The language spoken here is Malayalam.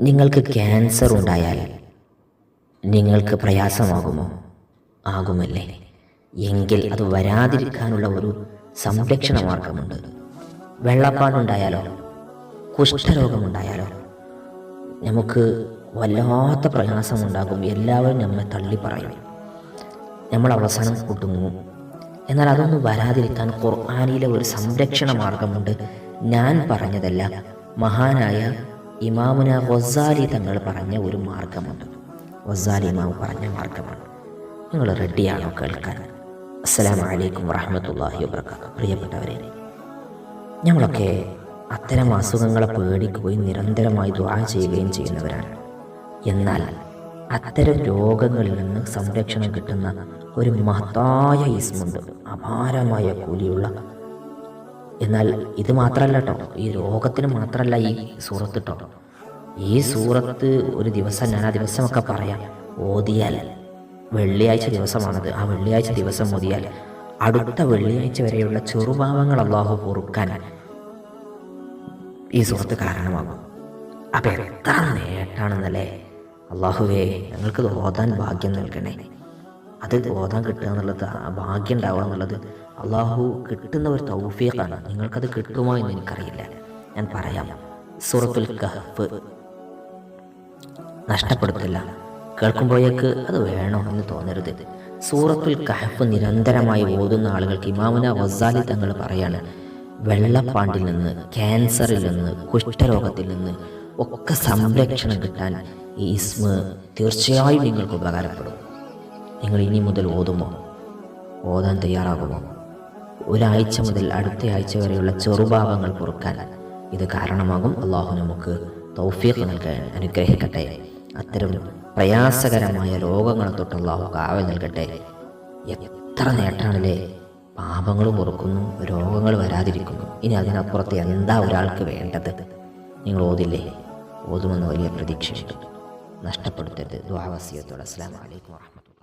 നിങ്ങൾക്ക് ക്യാൻസർ ഉണ്ടായാൽ നിങ്ങൾക്ക് പ്രയാസമാകുമോ? ആകുമല്ലേ. എങ്കിൽ അത് വരാതിരിക്കാനുള്ള ഒരു സംരക്ഷണ മാർഗമുണ്ട്. വെള്ളപ്പാടുണ്ടായാലോ? കുഷ്ഠരോഗമുണ്ടായാലോ? നമുക്ക് വല്ലാത്ത പ്രയാസമുണ്ടാകും. എല്ലാവരും നമ്മെ തള്ളി പറയും. നമ്മൾ അവസാനം കുടുങ്ങും എന്നാൽ അതൊന്നും വരാതിരിക്കാൻ ഖുർആാനിലെ ഒരു സംരക്ഷണ മാർഗമുണ്ട്. ഞാൻ പറഞ്ഞതല്ല. മഹാനായ ഇമാമുന വസാലി തങ്ങൾ പറഞ്ഞ ഒരു മാർഗമുണ്ട്. വസാലി ഇമാം പറഞ്ഞ മാർഗമാണ്. നിങ്ങൾ റെഡിയാണോ കേൾക്കാൻ? അസ്സലാമു അലൈക്കും വറഹമത്തല്ലാഹി വബർക്കാത്തു പ്രിയപ്പെട്ടവരെ ഞങ്ങളൊക്കെ അത്തരം അസുഖങ്ങളെ പേടിക്കുകയും നിരന്തരമായി ദ്വാ ചെയ്യുകയും ചെയ്യുന്നവരാണ്. എന്നാൽ അത്തരം രോഗങ്ങളിൽ നിന്ന് സംരക്ഷണം കിട്ടുന്ന ഒരു മഹത്തായ ഇസ്മുണ്ട്. അപാരമായ കൂലിയുള്ള എന്നാൽ ഇത് മാത്രമല്ല കേട്ടോ ഈ രോഗത്തിന് മാത്രമല്ല ഈ സൂറത്ത് കേട്ടോ ഈ സൂറത്ത് ഒരു ദിവസം ഞാൻ ആ ദിവസമൊക്കെ പറയാം. ഓതിയാൽ വെള്ളിയാഴ്ച ദിവസമാണത്. ആ വെള്ളിയാഴ്ച ദിവസം ഓതിയാൽ അടുത്ത വെള്ളിയാഴ്ച വരെയുള്ള ചെറുപാവങ്ങൾ അള്ളാഹു പൊറുക്കാൻ ഈ സുഹൃത്ത് കാരണമാകും. അപ്പം എത്ര നേട്ടാണെന്നല്ലേ? അള്ളാഹുവേ ഞങ്ങൾക്ക് ഓതാൻ ഭാഗ്യം നൽകണേ. അത് ഓതാൻ കിട്ടുക എന്നുള്ളത് ഭാഗ്യം ഉണ്ടാവുക എന്നുള്ളത് അള്ളാഹു കിട്ടുന്ന ഒരു തൗഫീഖാണ്. നിങ്ങൾക്കത് കിട്ടുമോ എന്ന് എനിക്കറിയില്ല. ഞാൻ പറയാം. സുറത്തുൽ കഹഫ്. നഷ്ടപ്പെടുത്തില്ല. കേൾക്കുമ്പോഴേക്ക് അത് വേണോ എന്ന് തോന്നരുത്. സൂറത്തുൽ കഹഫ് നിരന്തരമായി ഓതുന്ന ആളുകൾക്ക് ഇമാമുന വസാലി തങ്ങൾ പറയാണ് വെള്ളപ്പാണ്ടിൽ നിന്ന് ക്യാൻസറിൽ നിന്ന് കുഷ്ഠരോഗത്തിൽ നിന്ന് ഒക്കെ സംരക്ഷണം കിട്ടാൻ ഈ ഇസ്മ തീർച്ചയായും നിങ്ങൾക്ക് ഉപകാരപ്പെടും. നിങ്ങൾ ഇനി മുതൽ ഓതുമോ? ഓതാൻ തയ്യാറാകുമോ? ഒരാഴ്ച മുതൽ അടുത്ത ആഴ്ച വരെയുള്ള ചെറുഭാവങ്ങൾ പൊറുക്കാൻ ഇത് കാരണമാകും. അള്ളാഹു നമുക്ക് തൗഫീഖ് നൽകാൻ അനുഗ്രഹിക്കട്ടെ. അത്തരം പ്രയാസകരമായ രോഗങ്ങളെ തൊട്ട് അള്ളാഹു കാവൽ നൽകട്ടെ. എത്ര നേട്ടാണല്ലേ പാപങ്ങൾ പൊറുക്കുന്നു രോഗങ്ങൾ വരാതിരിക്കുന്നു. ഇനി അതിനപ്പുറത്ത് എന്താ ഒരാൾക്ക് വേണ്ടത്? നിങ്ങൾ ഓതില്ലേ? ഓതുമെന്ന് വലിയ പ്രതീക്ഷയുണ്ട്. നഷ്ടപ്പെടുത്തരുത്. ദ്വാവസ്യത്തോടെ അസ്സാം വലൈക്കും വാഹമത്തുള്ള